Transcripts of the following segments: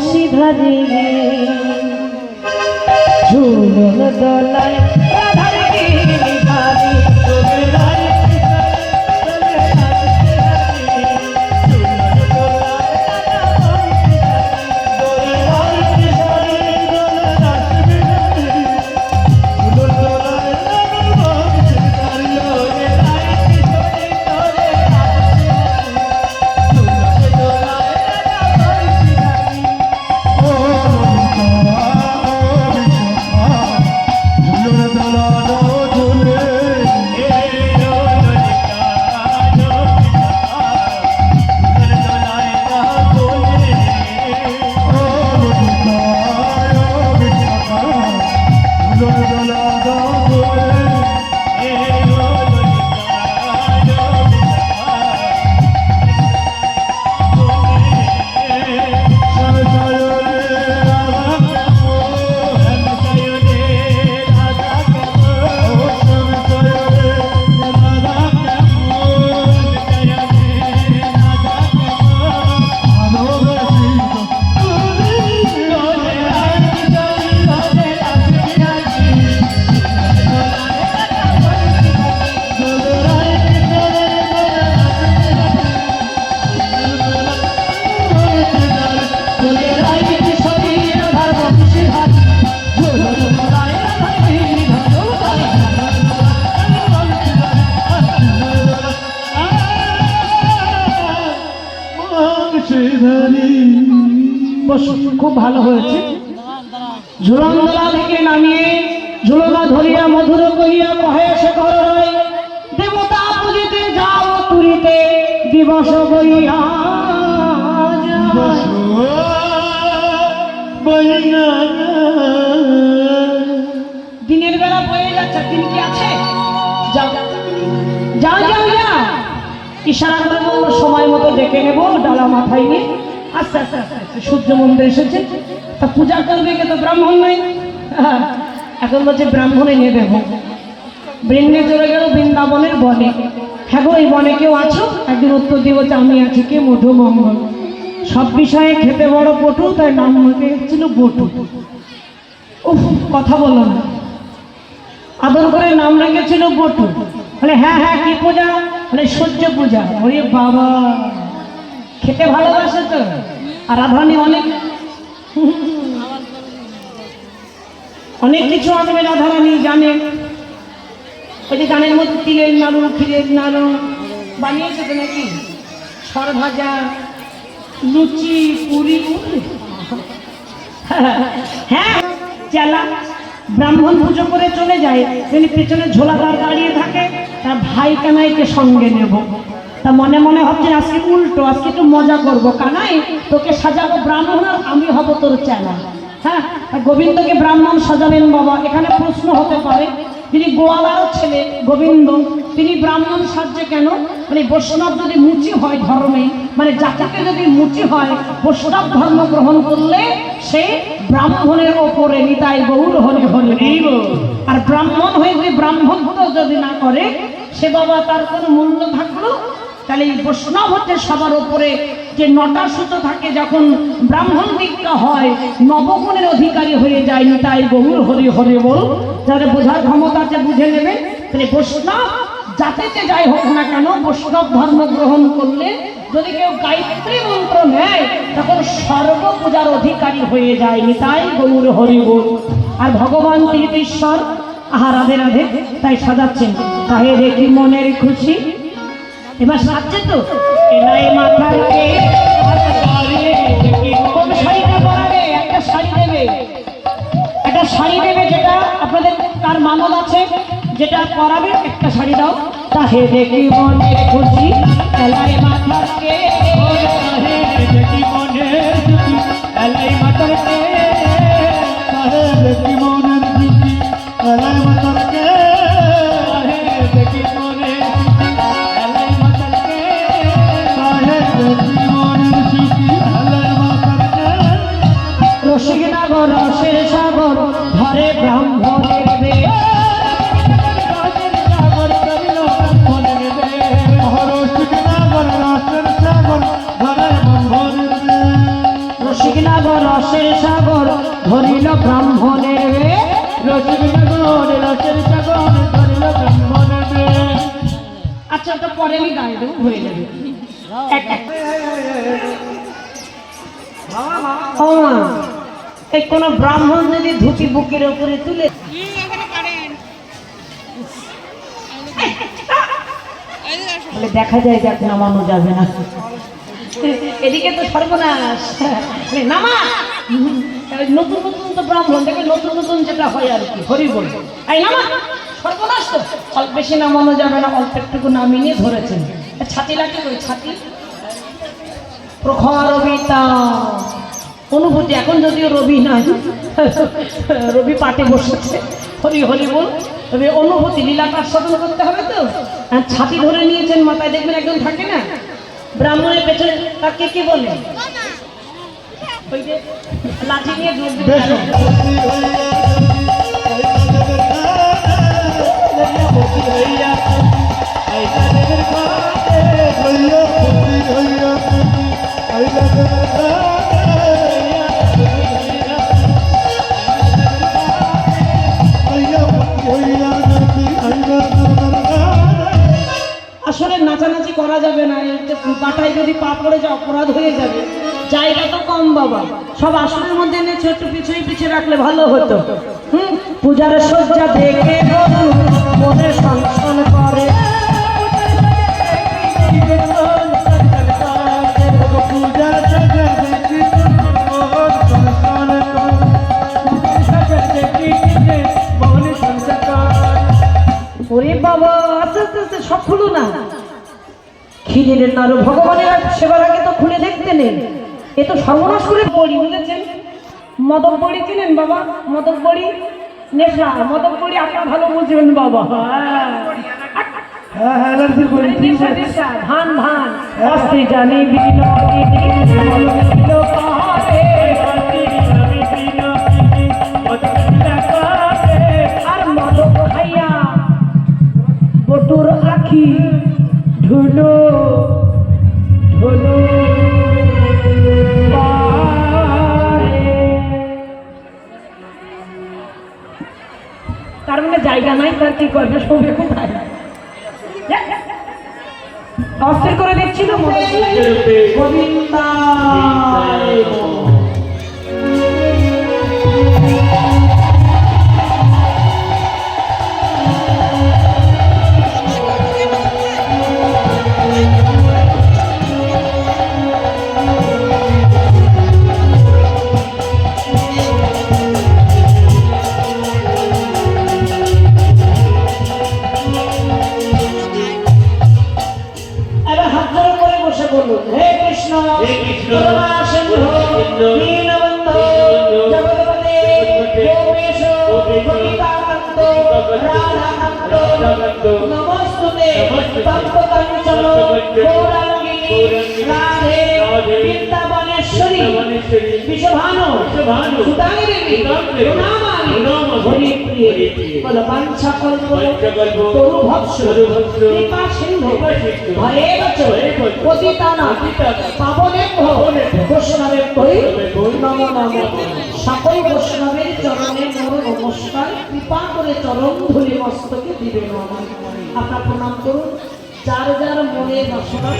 রাধার বংশীধারী ঝুলন দোলায় ঝুলন্দলা থেকে নামিয়ে ঝুলনা ধরিয়া মধুর কহিয়া কহে ঘর রয় দেবতা পুজিতে যাও তুরিতে দিবস বইয়া দিনের বেলা বয়ে যাচ্ছে দিন কি আছে? যাও যাও যাও যাও। ইশারা করে সময় মতো ডেকে নেব ডালা মাথায় নিয়ে। আস্তে আস্তে আস্তে আস্তে সূর্য মন্দির এসেছে। তা পূজা করবে কে তো ব্রাহ্মণ নাই? এখন বলছে ব্রাহ্মণে নিয়ে দেবো বৃন্দে চলে গেল বৃন্দাবনের বনে। হ্যাঁ এই বনে কেউ আছো? একদিন উত্তর দিব যে আমি আছি কে মধুমঙ্গল। সব বিষয়ে খেতে বড় পটু তাই নাম ছিল বটু। উফ, কথা বলো না। আদর করে নাম রেখেছিল বটু। বলে হ্যাঁ হ্যাঁ কি পূজা? বলে, সূর্য পূজা। ওরে বাবা, খেতে ভালোবাসে তো। আর রাধারানী অনেক অনেক কিছু আনবে রাধারানী জানেন ওই যে গানের মধ্যে তিলের নাড়ু, ক্ষীরের নাড়ু বানিয়েছে তো নাকি? সরভাজা, লুচি, পুরি। হ্যাঁ চেলা। ব্রাহ্মণ পুজো করে চলে যায় তিনি পেছনে ঝোলাদার দাঁড়িয়ে থাকে, তার ভাই কানাইকে সঙ্গে নেব। তা মনে মনে হচ্ছে আজকে উল্টো আজকে একটু মজা করব। কানাই তোকে সাজাবো ব্রাহ্মণ আর আমি হব তোর চেলা। হ্যাঁ? গোবিন্দকে ব্রাহ্মণ সাজাবেন বাবা এখানে প্রশ্ন হতে পারে। তিনি গোয়ালার ছেলে গোবিন্দ। তিনি ব্রাহ্মণ সাজছে কেন? মানে বৈষ্ণব যদি মুচি হয় ধর্মে মানে জাতিতে যদি মুচি হয় বৈষ্ণব ধর্ম গ্রহণ করলে সে ব্রাহ্মণের ওপরে নিতাই গৌর হরে হরে আর ব্রাহ্মণ হয়ে যদি ব্রাহ্মণত্ব যদি না করে সে বাবা তার কোনো মূল্য থাকল? তাহলে এই বৈষ্ণব হচ্ছে সবার উপরে যে নটা সুতো থাকে যখন ব্রাহ্মণ দীক্ষা হয়, নবগুণের অধিকারী হয়ে যায় নিতাই গৌর হরি হরে বল। যাদের বোঝার ক্ষমতা আছে, বুঝে নেবে? তাহলে বৈষ্ণব জাতিতে যাই হোক না কেন, বৈষ্ণব ধর্ম গ্রহণ করলে যদি কেউ গায়ত্রী মন্ত্র নেয়, তখন সর্বপূজার অধিকারী হয়ে যায় নিতাই গৌর হরি বল। আর ভগবান তীর্থেশ্বর আহা রাধে রাধে, তাই সাজাচ্ছেন। তাহে দেখি মনের খুশি। এবার সাজছে তো, এলাই মাথা কে কোন শাড়িটা পরাবে, একটা শাড়ি দেবে। একটা শাড়ি দেবে যেটা আপনাদের তার মানব আছে, যেটা পরাবে, একটা শাড়ি দাও। তাহে দেখি মনে খুশি, এলাই মাথার রসের সাগর ধরিল ব্রাহ্মণের রে। সাগর রসের সাগর ধরিল আচ্ছা তো পরে আমি হয়ে যাবে। কোন ব্রাহ্মণ যদি ধুতি বুকের উপরে তুলে দেখা যায় যে এখন মানুষ যাবে না। এদিকে তো সর্বনাশ। নামা! নতুন নতুন তো ব্রাহ্মণ দেখে নতুন নতুন যেটা হয় আর কি, হরি বল। নামা! সর্বনাশ তো। অল্প বেশি নামানো যাবে না, অল্প একটুকু নামিয়ে নিয়ে ধরেছেন। ছাতি লাগে ওই ছাতি? প্রখর রবিতা। অনুভূতি, এখন যদিও রবি নাই, রবি পাটে বসেছে, হরি হরি বল। তবে অনুভূতি, লীলাটা আস্বাদন করতে হবে তো। আর ছাতি ধরে নিয়েছেন মাথায়, দেখবেন একজন থাকে না ব্রাহ্মণের পেছনে তাকে কে বলে ওই যে লাঠি নিয়ে দিতে আসলে নাচানাচি করা যাবে না। পাটায় যদি পা পড়ে যা অপরাধ হয়ে যাবে। জায়গা তো কম বাবা। সব আসনের মধ্যে এনে ছোট্ট পিছুই পিছিয়ে রাখলে ভালো হতো। হুম, পূজার সজ্জা দেখে বলুন খিদের না ভগবানের সেবার আগে তো খুলে দেখতে নেন। এ তো সর্বনাশ করে পড়ি বুঝেছেন? মদক বড়ি চিনেন বাবা? মদক বড়ি নেশা মদক বড়ি আপনার ভালো বুঝবেন বাবা। হ্যাঁ নেশা, নেশা, ধান ধান জানি বিনোদিনী, তার কি করবে শোবে কোথায়? অস্থির করে দিচ্ছিল গোবিন্দা। বলুন হে কৃষ্ণ হে কৃষ্ণ, দীনবন্ধু, দীনবন্ধু, জগৎপতে, গোপেশ, পতিতানন্দ, রাধাকান্ত, নমস্তুতে, তপ্তকাঞ্চন, গৌরাঙ্গিনী, রাধে, বৃন্দাবনেশ্বরী, বিশ্বভানু, সুতাঙ্গী দেবী, সুতাঙ্গী সকল বৈষ্ণবের চরণে নমস্কার কৃপা করে চরণ ধুলি মস্তকে দিবে নমঃ আপনার প্রণাম করুন। যার যার মনে বাসনা।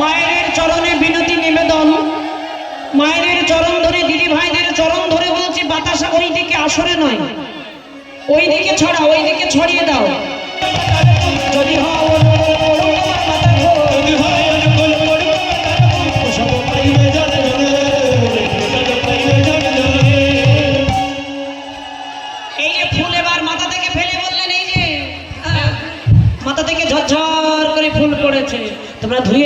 মায়ের চরণে বিনতি নিবেদন। মায়ের চরণ ধরে, দিদি ভাইদের চরণ ধরে বলছি, বাতাসা ওই দিকে আসরে নয়। ওই দিকে ছড়া ওই দিকে ছড়িয়ে দাও। এই যে ফুল এবার মাথা থেকে ফেলে যে মাথা থেকে ঝরঝর করে ফুল পড়েছে। ধুয়ে